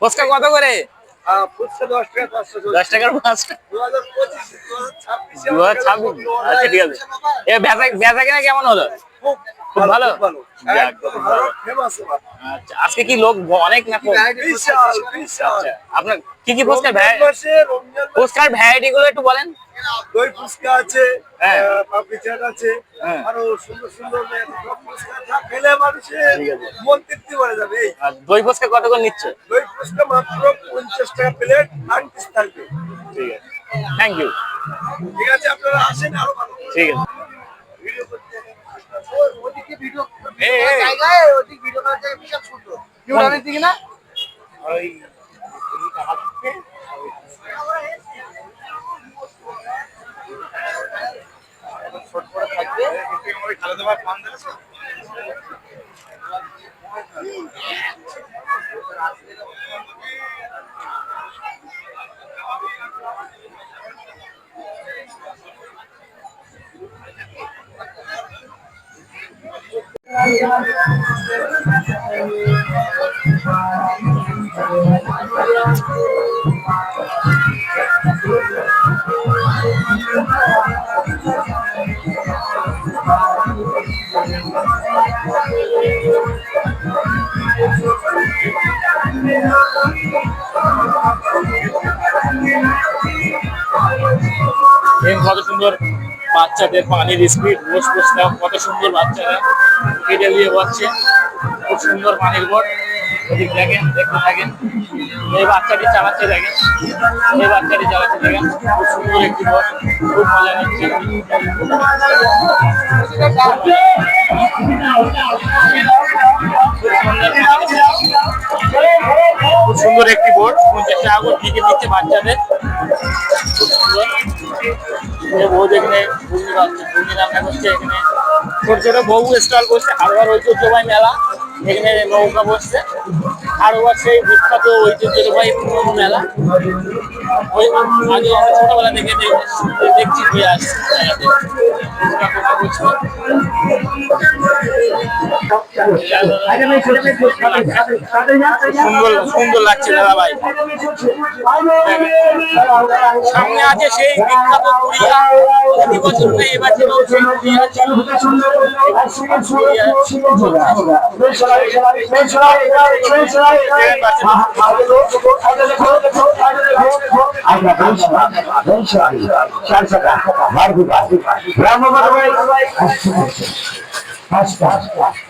ফুচকা কত করে? দশ টাকার পাঁচটা দু হাজার ছাব্বিশে আচ্ছা ঠিক আছে। এ কিনা কেমন হলো? খুব ভালো? আচ্ছা আজকে কি লোক অনেক না আচ্ছা আপনার কি কি ফুচকার ফুচকার ভ্যারাইটি গুলো একটু বলেন। দই ফুচকা আছে হ্যাঁ। পাপড়ি চাট আছে হ্যাঁ। আরও সুন্দর সুন্দর ফুচকা খেলে মানুষের মন তৃপ্তি যাবে। এই দই ফুচকা কত করে নিচ্ছে? দই ফুচকা মাত্র পঞ্চাশ টাকা প্লেট আট পিস থাকবে। ঠিক আছে। থ্যাংক ইউ ঠিক আছে আপনারা আসেন আরও ভালো। ঠিক আছে ভিডিও করতে ওদিকে ভিডিও এই, এই। জায়গায় ওদিকে ভিডিও করার জায়গায় বিশাল সুন্দর। ইউরানের দিকে না? ওই খালেদা ভাই ফোন দিয়েছে দেখেন কত সুন্দর বাচ্চাদের পানির স্পিড, রোজ ফুচকা কত সুন্দর বাচ্চারা কেটে দিয়ে বসছে খুব সুন্দর পানির বোট। এদিক দেখেন, দেখতে থাকেন। এই বাচ্চাটি চালাচ্ছে দেখেন। এই বাচ্চাটি চালাচ্ছে দেখেন। খুব সুন্দর একটি বোট। খুব মজা নিচ্ছে খুব সুন্দর একটি বোর্ড পঞ্চাশ টাকা করে টিকিট দিচ্ছে বাচ্চাদের। বউ এখানে ঘুগনি খাচ্ছে ঘুগনি রান্না করছে এখানে। ছোট ছোট বউ স্টল করছে হারবার ঐতিহ্যবাহী মেলা, এখানে নৌকা বসছে। হারবার সেই বিখ্যাত ঐতিহ্যবাহী মেলা। ওই আগে ছোটবেলা থেকে দেখছি ঘুরে আসছি। সুন্দর লাগছে দাদা ভাই। সামনে আছে সেই বিখ্যাত প্রতি বছর এবার চালু এখানে মাইক কিছু চার যাচ্ছে না আমি পাঁচ পারছি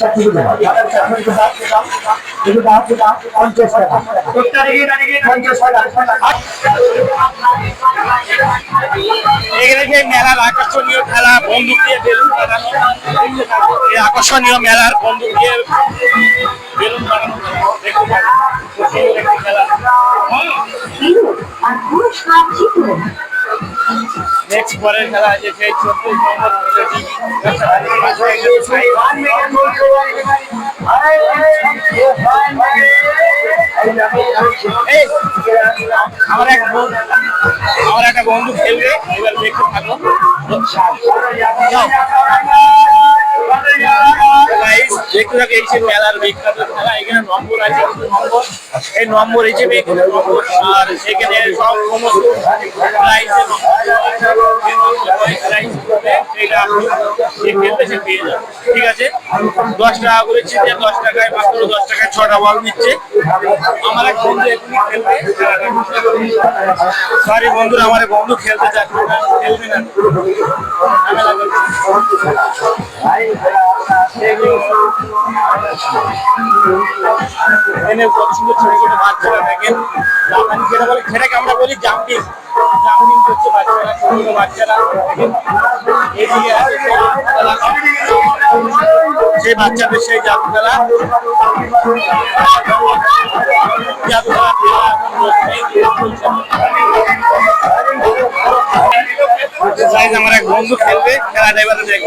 সবাই চার চাকা পঞ্চাশ টাকা। পঞ্চাশ টাকা। এখানে যে মেলার আকর্ষণীয় খেলা বন্দুক দিয়ে বেলুন বানানো। এই আকর্ষণীয় মেলার বন্দুক দিয়ে বেলুন বানানো। দেখতে পাবেন। খেলা নেক্সট পরের খেলা আছে সেই চব্বিশ নম্বর আমার এক আমার একটা বন্ধু খেলবে, এবার দেখতে থাকো। এখানে নম্বর আছে এই নম্বর আর সেখানে সব ঠিক আছে? দশ টাকা করে ছিটে দশ টাকায় মাত্র দশ টাকায় ছটা বল দিচ্ছে আমার এক বন্ধু খেলবে। সরি বন্ধুরা, আমার বন্ধু খেলতে চাচ্ছে খেলবে না। কত সুন্দর বাচ্চারা সেটাকে আমরা বলি জাম্পিং জাম্পিং করছে বাচ্চারা ছোট ছোট বাচ্চারা এদিকে আছে সেই খেলা। বাচ্চাদের খেলা জাদু খেলা খেলা এখন চলছে। Guys, আমার এক বন্ধু খেলবে খেলাটা এবারে দেখব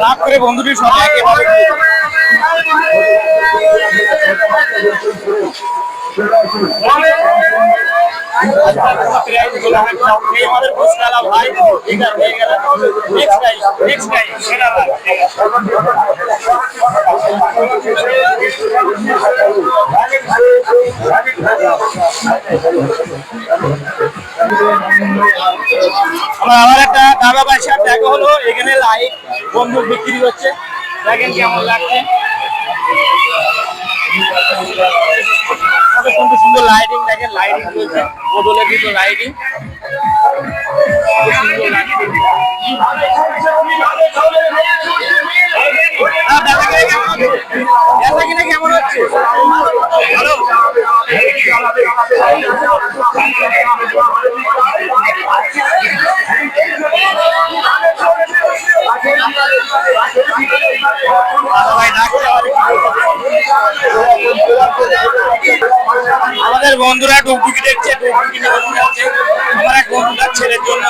লাভ করে বন্ধুটির সব একেবারে এই আমার একটা দাদা ভাইয়ের সাথে দেখা হলো। এখানে লাইট বন্দুক বিক্রি হচ্ছে। দেখেন কেমন লাগছে। কত সুন্দর সুন্দর লাইটিং দেখেন লাইটিং চলছে বদলে দিত লাইটিং সুন্দর লাগছে হ্যাঁ, বেচা কিনা কেমন হচ্ছে? বেচা কিনা কেমন হচ্ছে ভালো দাদা ভাই ডাকছে আমাদের। আমাদের ডুবডুকি দেখছে নিয়ে আছে, আমার এক বন্ধুটার ছেলের জন্য।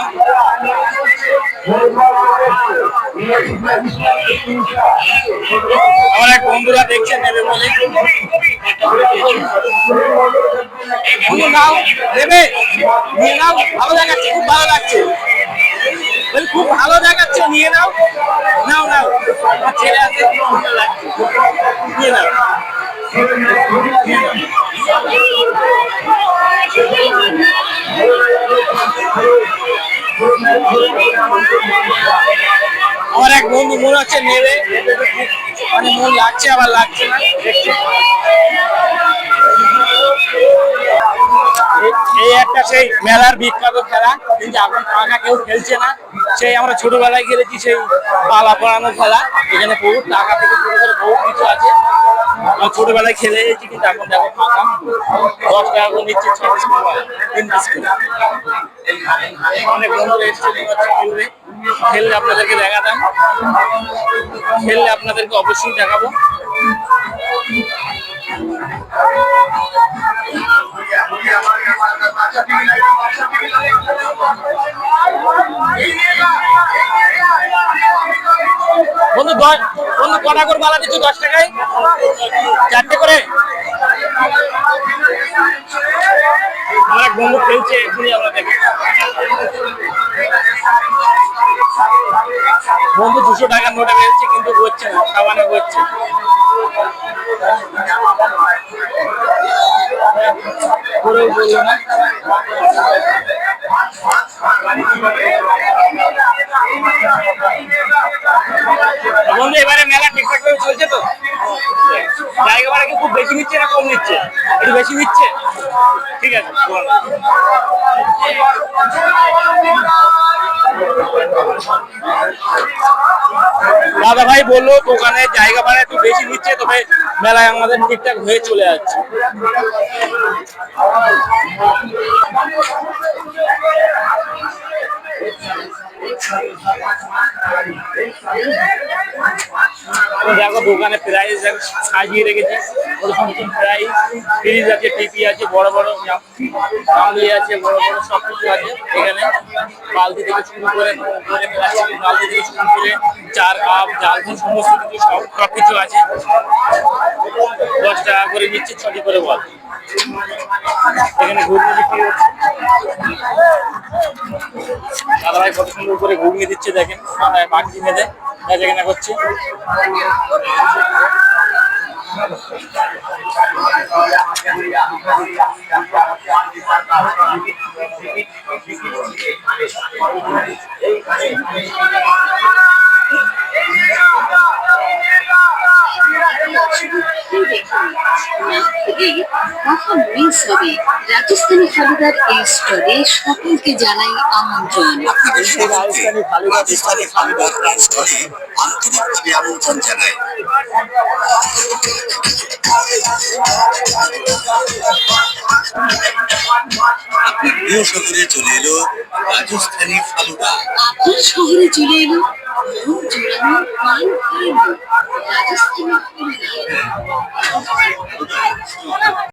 আমার এক বন্ধুরা দেখছে, নেবে বলে। বন্ধু নাও, নেবে। নিয়ে নাও, ভালো দেখাচ্ছে, খুব ভালো লাগছে। খুব ভালো দেখাচ্ছে, নিয়ে নাও। নাও নাও। আমার ছেলে আছে সুন্দর লাগছে। নিয়ে নাও। আমার এক বন্ধু মনে হচ্ছে নেবে। মানে মন লাগছে, আবার লাগছে না। এই- একটা সেই মেলার বিখ্যাত খেলা। কিন্তু এখন ফাঁকা, কেউ খেলছে না। সেই আমরা ছোটবেলায় খেলেছি সেই পালা পড়ানো খেলা এখানে বহু টাকা থেকে শুরু করে বহু কিছু আছে। ছোটবেলায় খেলে এসেছি, কিন্তু এখন দেখো ফাঁকা দশ টাকা করে নিচ্ছে ছ বিস্কুট তিন বিস্কুট অনেক বন্ধু এসছে খেললে আপনাদেরকে দেখাতাম। খেললে আপনাদেরকে অবশ্যই দেখাবো। বন্ধু বন্ধু, কটা করে মালা দিচ্ছ দশ টাকায়? চারটে করে? আমার বন্ধু খেলছে, এখনই আমরা দেখি বন্ধু, দুশো টাকার নোটে বেরোচ্ছে কিন্তু হচ্ছে না সাবানে হচ্ছে। করেও বলল না। বন্ধু, এবারে মেলা ঠিকঠাক ভাবে চলছে তো? জায়গা ভাড়া কি খুব বেশি নিচ্ছে না কম নিচ্ছে? একটু বেশি নিচ্ছে? ঠিক আছে। দাদা ভাই বলল, দোকানে জায়গা ভাড়া একটু বেশি নিচ্ছে তবে মেলায় আমাদের ঠিকঠাক হয়ে চলে যাচ্ছে। দেখো, দোকানে প্রাইস সাজিয়ে রেখেছে। ওরকম প্রাইস ফ্রিজ আছে টিপি আছে, বড় বড় গামলি আছে, বড় বড় সব কিছু আছে এখানে। বালতি থেকে শুরু করে বালতি থেকে শুরু করে চার কাপ, জাল সমস্ত কিছু সব সব কিছু আছে। দশ টাকা করে নিচ্ছে, ছটি করে বল। এখানে ঘুগনি বিক্রি হচ্ছে। দাদা কত সুন্দর করে ঘুগনি দিচ্ছে দেখেন মাটি মেঁধে বেচা কেনা করছে মহামহিষ হবে রাজস্থানী ফালুদার এই স্টলে সকলকে জানাই আমন্ত্রণ। রাজস্থানি ফালুদা ফালুদার আন্তরিকভাবে আমন্ত্রণ জানাই। আপনার প্রিয় শহরে চলে এলো রাজস্থানী ফালুদা আপনার শহরে চলে এলো রাজস্থানী ফালুদা